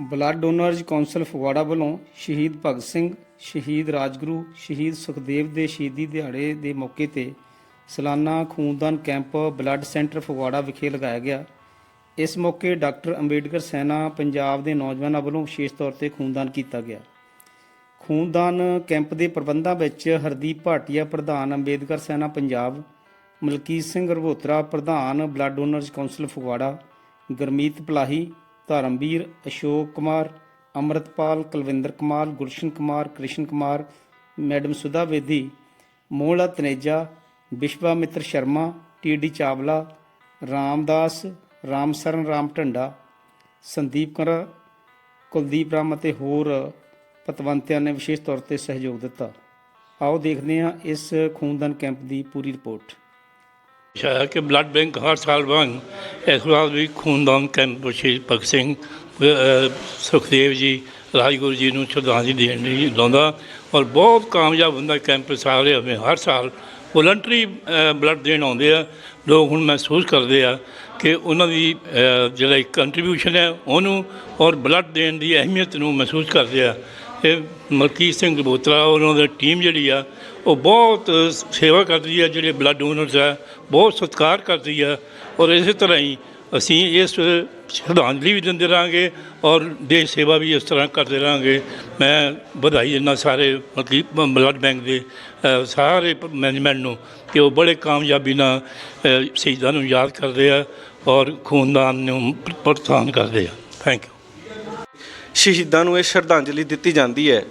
Blood donors council Phagwara ਵੱਲੋਂ ਸ਼ਹੀਦ ਭਗਤ ਸਿੰਘ, ਸ਼ਹੀਦ ਰਾਜਗੁਰੂ, ਸ਼ਹੀਦ ਸੁਖਦੇਵ ਦੇ ਸ਼ਹੀਦੀ ਦਿਹਾੜੇ ਦੇ ਮੌਕੇ ਤੇ ਸਾਲਾਨਾ ਖੂਨਦਾਨ ਕੈਂਪ ਬਲੱਡ ਸੈਂਟਰ ਫਗਵਾੜਾ ਵਿਖੇ ਲਗਾਇਆ ਗਿਆ। ਇਸ ਮੌਕੇ ਡਾਕਟਰ ਅੰਬੇਡਕਰ ਸੈਨਾ ਪੰਜਾਬ ਦੇ ਨੌਜਵਾਨਾਂ ਵੱਲੋਂ ਵਿਸ਼ੇਸ਼ ਤੌਰ ਤੇ ਖੂਨਦਾਨ ਕੀਤਾ ਗਿਆ। ਖੂਨਦਾਨ ਕੈਂਪ ਦੇ ਪ੍ਰਬੰਧਾਂ ਵਿੱਚ ਹਰਦੀਪ ਭਾਟੀਆ, ਪ੍ਰਧਾਨ ਅੰਬੇਦਕਰ ਸੈਨਾ ਪੰਜਾਬ, ਮਲਕੀਤ ਸਿੰਘ ਰਵੋਤਰਾ, ਪ੍ਰਧਾਨ blood donors council Phagwara, Gurmeet Palahi Dharamveer, Ashok Kumar, Amritpal, Kulwinder Kumar, Gulshan Kumar, Krishan Kumar, madam Sudha Vedi Mohla Taneja Vishwamitter Sharma TD Chawla, Ramdas, Ramsaran, Ram Dhanda, Sandeep Kar, Kuldeep Ram ਅਤੇ ਹੋਰ ਪਤਵੰਤਿਆਂ ਨੇ ਵਿਸ਼ੇਸ਼ ਤੌਰ ਤੇ ਸਹਿਯੋਗ ਦਿੱਤਾ। ਆਓ ਦੇਖਦੇ ਹਾਂ ਇਸ ਖੂਨਦਾਨ ਕੈਂਪ ਦੀ ਪੂਰੀ ਰਿਪੋਰਟ। ਹੈ ਕਿ ਬਲੱਡ ਬੈਂਕ ਹਰ ਸਾਲ ਵਾਂਗ ਇਸ ਵਾਰ ਵੀ ਖੂਨਦਾਨ ਕੈਂਪ ਸ਼ਹੀਦ ਭਗਤ ਸਿੰਘ ਸੁਖਦੇਵ ਜੀ ਰਾਜਗੁਰੂ ਜੀ ਨੂੰ ਸ਼ਰਧਾਂਜਲੀ ਦੇਣ ਲਈ ਲਾਉਂਦਾ ਔਰ ਬਹੁਤ ਕਾਮਯਾਬ ਹੁੰਦਾ ਕੈਂਪ ਸਾਰੇ ਹਮੇ ਹਰ ਸਾਲ ਵੋਲੰਟਰੀ ਬਲੱਡ ਦੇਣ ਆਉਂਦੇ ਆ। ਲੋਕ ਹੁਣ ਮਹਿਸੂਸ ਕਰਦੇ ਆ ਕਿ ਉਹਨਾਂ ਦੀ ਅ, ਜਿਹੜਾ ਕੰਟਰੀਬਿਊਸ਼ਨ ਹੈ ਉਹਨੂੰ ਔਰ ਬਲੱਡ ਦੇਣ ਦੀ ਅਹਿਮੀਅਤ ਨੂੰ ਮਹਿਸੂਸ ਕਰਦੇ ਆ। ਇਹ ਮਲਕੀਤ ਸਿੰਘ ਬੋਤਰਾ ਉਹਨਾਂ ਦੀ ਟੀਮ ਜਿਹੜੀ ਆ ਉਹ ਬਹੁਤ ਸੇਵਾ ਕਰਦੀ ਹੈ, ਜਿਹੜੇ ਬਲੱਡ ਡੋਨਰਸ ਹੈ, ਬਹੁਤ ਸਤਿਕਾਰ ਕਰਦੀ ਹੈ ਔਰ ਇਸੇ ਤਰ੍ਹਾਂ ਹੀ ਅਸੀਂ ਇਸ ਸ਼ਰਧਾਂਜਲੀ ਵੀ ਦਿੰਦੇ ਰਹਾਂਗੇ ਔਰ ਦੇਸ਼ ਸੇਵਾ ਵੀ ਇਸ ਤਰ੍ਹਾਂ ਕਰਦੇ ਰਹਾਂਗੇ। ਮੈਂ ਵਧਾਈ ਦਿੰਦਾ ਸਾਰੇ ਮਤਲਬ ਬਲੱਡ ਬੈਂਕ ਦੇ ਸਾਰੇ ਮੈਨੇਜਮੈਂਟ ਨੂੰ ਕਿ ਉਹ ਬੜੇ ਕਾਮਯਾਬੀ ਨਾਲ ਸ਼ਹੀਦਾਂ ਨੂੰ ਯਾਦ ਕਰਦੇ ਆ ਔਰ ਖੂਨਦਾਨ ਨੂੰ ਪ੍ਰੋਤਸਾਹਨ ਕਰਦੇ ਆ। ਥੈਂਕ ਯੂ ਸ਼ਹੀਦਾਂ ਨੂੰ ਇਹ ਸ਼ਰਧਾਂਜਲੀ ਦਿੱਤੀ ਜਾਂਦੀ ਹੈ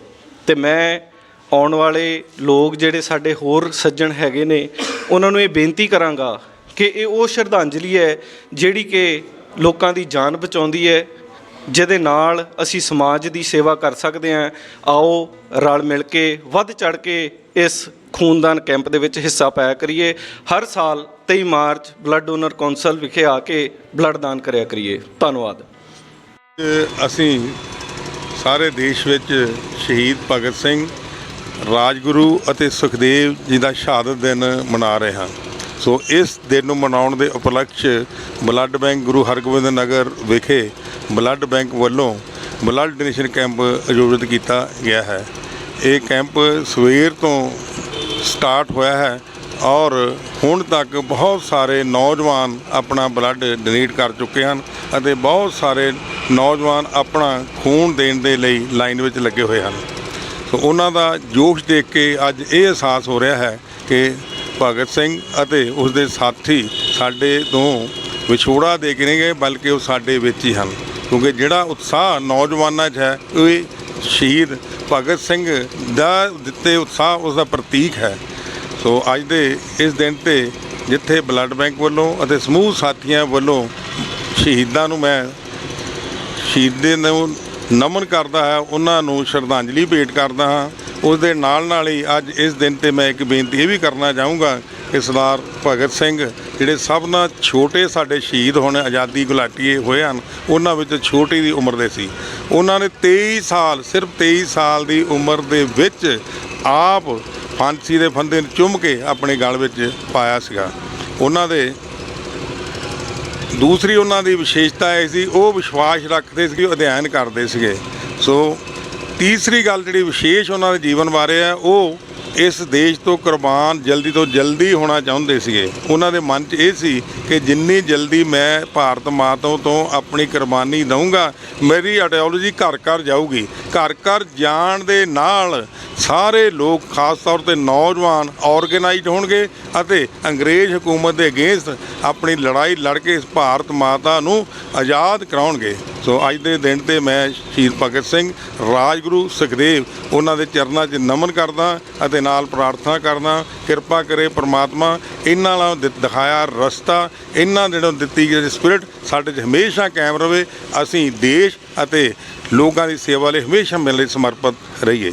ਤੇ ਮੈਂ ਆਉਣ ਵਾਲੇ ਲੋਕ ਜਿਹੜੇ ਸਾਡੇ ਹੋਰ ਸੱਜਣ ਹੈਗੇ ਨੇ, ਉਹਨਾਂ ਨੂੰ ਇਹ ਬੇਨਤੀ ਕਰਾਂਗਾ ਕਿ ਇਹ ਉਹ ਸ਼ਰਧਾਂਜਲੀ ਹੈ ਜਿਹੜੀ ਕਿ ਲੋਕਾਂ ਦੀ ਜਾਨ ਬਚਾਉਂਦੀ ਹੈ, ਜਿਹਦੇ ਨਾਲ ਅਸੀਂ ਸਮਾਜ ਦੀ ਸੇਵਾ ਕਰ ਸਕਦੇ ਹਾਂ। ਆਓ ਰਲ ਮਿਲ ਕੇ, ਵੱਧ ਚੜ ਕੇ ਇਸ ਖੂਨਦਾਨ ਕੈਂਪ ਦੇ ਵਿੱਚ ਹਿੱਸਾ ਪਾਇਆ ਕਰੀਏ। ਹਰ ਸਾਲ 23 ਮਾਰਚ ਬਲੱਡ ਡੋਨਰ ਕੌਂਸਲ ਵਿਖੇ ਆ ਕੇ ਬਲੱਡ ਦਾਨ ਕਰਿਆ ਕਰੀਏ। ਧੰਨਵਾਦ। ਅਸੀਂ ਸਾਰੇ ਦੇਸ਼ ਵਿੱਚ ਸ਼ਹੀਦ ਭਗਤ ਸਿੰਘ ਰਾਜਗੁਰੂ ਅਤੇ ਸੁਖਦੇਵ ਜੀ ਦਾ ਸ਼ਹਾਦਤ ਦਿਨ ਮਨਾ ਰਹੇ ਹਾਂ। ਸੋ ਇਸ ਦਿਨ ਨੂੰ ਮਨਾਉਣ ਦੇ ਉਪਲਕਸ਼ ਬਲੱਡ ਬੈਂਕ ਗੁਰੂ ਹਰਗੋਬਿੰਦ ਨਗਰ ਵਿਖੇ ਬਲੱਡ ਬੈਂਕ ਵੱਲੋਂ ਬਲੱਡ ਡੋਨੇਸ਼ਨ ਕੈਂਪ ਆਯੋਜਿਤ ਕੀਤਾ ਗਿਆ ਹੈ। ਇਹ ਕੈਂਪ ਸਵੇਰ ਤੋਂ ਸਟਾਰਟ ਹੋਇਆ ਹੈ ਔਰ ਹੁਣ ਤੱਕ ਬਹੁਤ ਸਾਰੇ ਨੌਜਵਾਨ ਆਪਣਾ ਬਲੱਡ ਡੋਨੇਟ ਕਰ ਚੁੱਕੇ ਹਨ ਅਤੇ ਬਹੁਤ ਸਾਰੇ ਨੌਜਵਾਨ ਆਪਣਾ ਖੂਨ ਦੇਣ ਦੇ ਲਈ ਲਾਈਨ ਵਿੱਚ ਲੱਗੇ ਹੋਏ ਹਨ। ਸੋ ਉਹਨਾਂ ਦਾ ਜੋਸ਼ ਦੇਖ ਕੇ ਅੱਜ ਇਹ ਅਹਿਸਾਸ ਹੋ ਰਿਹਾ ਹੈ ਕਿ ਭਗਤ ਸਿੰਘ ਅਤੇ ਉਸ ਦੇ ਸਾਥੀ ਸਾਡੇ ਤੋਂ ਵਿਛੋੜਾ ਦੇ ਕੇ ਨਹੀਂ ਗਏ, ਬਲਕਿ ਉਹ ਸਾਡੇ ਵਿੱਚ ਹੀ ਹਨ। ਕਿਉਂਕਿ ਜਿਹੜਾ ਉਤਸ਼ਾਹ ਨੌਜਵਾਨਾਂ 'ਚ ਹੈ ਉਹ ਸ਼ਹੀਦ ਭਗਤ ਸਿੰਘ ਦਾ ਦਿੱਤੇ ਉਤਸ਼ਾਹ ਉਸ ਦਾ ਪ੍ਰਤੀਕ ਹੈ। ਸੋ ਅੱਜ ਦੇ ਇਸ ਦਿਨ ਤੇ ਜਿੱਥੇ ਬਲੱਡ ਬੈਂਕ ਵੱਲੋਂ ਅਤੇ ਸਮੂਹ ਸਾਥੀਆਂ ਵੱਲੋਂ ਸ਼ਹੀਦਾਂ ਨੂੰ ਮੈਂ ਸ਼ਹੀਦੇ ਨੂੰ ਨਮਨ ਕਰਦਾ ਹੈ, ਉਹਨਾਂ ਨੂੰ ਸ਼ਰਧਾਂਜਲੀ ਭੇਟ ਕਰਦਾ ਹਾਂ। ਉਸ ਦੇ ਨਾਲ ਨਾਲ ਹੀ ਅੱਜ ਇਸ ਦਿਨ ਤੇ ਮੈਂ ਇੱਕ ਬੇਨਤੀ ਇਹ ਵੀ ਕਰਨਾ ਚਾਹੂੰਗਾ ਕਿ ਸਰਦਾਰ ਭਗਤ ਸਿੰਘ, ਜਿਹੜੇ ਸਭ ਨਾਲ ਛੋਟੇ ਸਾਡੇ ਸ਼ਹੀਦ ਹੋਣ, ਆਜ਼ਾਦੀ ਗੁਲਾਟੀਏ ਹੋਏ ਹਨ, ਉਹਨਾਂ ਵਿੱਚ ਛੋਟੀ ਦੀ ਉਮਰ ਦੇ ਸੀ। ਉਹਨਾਂ ਨੇ 23 ਸਾਲ, ਸਿਰਫ 23 ਸਾਲ ਦੀ ਉਮਰ ਦੇ ਵਿੱਚ ਆਪ ਫਾਂਸੀ ਦੇ ਫੰਦੇ ਨੂੰ ਚੁੰਮ ਕੇ ਆਪਣੇ ਗਲ ਵਿੱਚ ਪਾਇਆ ਸੀਗਾ। ਉਹਨਾਂ ਦੇ ਦੂਸਰੀ ਉਹਨਾਂ ਦੀ ਵਿਸ਼ੇਸ਼ਤਾ ਇਹ ਸੀ, ਉਹ ਵਿਸ਼ਵਾਸ ਰੱਖਦੇ ਸੀਗੇ ਅਧਿਐਨ ਕਰਦੇ ਸੀਗੇ। ਸੋ ਤੀਸਰੀ ਗੱਲ ਜਿਹੜੀ ਵਿਸ਼ੇਸ਼ ਉਹਨਾਂ ਦੇ ਜੀਵਨ ਬਾਰੇ ਹੈ, ਉਹ ਇਸ ਦੇਸ਼ ਤੋਂ ਕੁਰਬਾਨ ਜਲਦੀ ਤੋਂ ਜਲਦੀ ਹੋਣਾ ਚਾਹੁੰਦੇ ਸੀਗੇ। ਉਹਨਾਂ ਦੇ ਮਨ 'ਚ ਇਹ ਸੀ ਕਿ ਜਿੰਨੀ ਜਲਦੀ ਮੈਂ ਭਾਰਤ ਮਾਤਾ ਤੋਂ ਆਪਣੀ ਕੁਰਬਾਨੀ ਦਊਂਗਾ, ਮੇਰੀ ਆਈਡੀਓਲੋਜੀ ਘਰ ਘਰ ਜਾਊਗੀ। ਘਰ ਘਰ ਜਾਣ ਦੇ ਨਾਲ ਸਾਰੇ ਲੋਕ ਖਾਸ ਤੌਰ ਤੇ ਨੌਜਵਾਨ ਆਰਗੇਨਾਈਜ਼ਡ ਹੋਣਗੇ ਅਤੇ ਅੰਗਰੇਜ਼ ਹਕੂਮਤ ਦੇ ਅਗੇਂਸਟ ਆਪਣੀ ਲੜਾਈ ਲੜ ਕੇ ਇਸ ਭਾਰਤ ਮਾਤਾ ਨੂੰ ਆਜ਼ਾਦ ਕਰਾਉਣਗੇ। ਸੋ ਅੱਜ ਦੇ ਦਿਨ ਤੇ ਮੈਂ ਸ਼ਹੀਦ ਭਗਤ ਸਿੰਘ, ਰਾਜਗੁਰੂ ਸੁਖਦੇਵ, ਉਹਨਾਂ ਦੇ ਚਰਨਾਂ 'ਚ ਨਮਨ ਕਰਦਾ ਅਤੇ ਨਾਲ ਪ੍ਰਾਰਥਨਾ ਕਰਦਾ, ਕਿਰਪਾ ਕਰੇ ਪ੍ਰਮਾਤਮਾ ਇਹਨਾਂ ਨਾਲ ਦਿਖਾਇਆ ਰਸਤਾ, ਇਹਨਾਂ ਦੇ ਦਿੱਤੀ ਗਈ ਸਪਿਰਿਟ ਸਾਡੇ 'ਚ ਹਮੇਸ਼ਾ ਕਾਇਮ ਰਵੇ, ਅਸੀਂ ਦੇਸ਼ ਅਤੇ ਲੋਕਾਂ ਦੀ ਸੇਵਾ ਲਈ ਹਮੇਸ਼ਾ ਮਿਲਣ ਲਈ ਸਮਰਪਿਤ ਰਹੀਏ।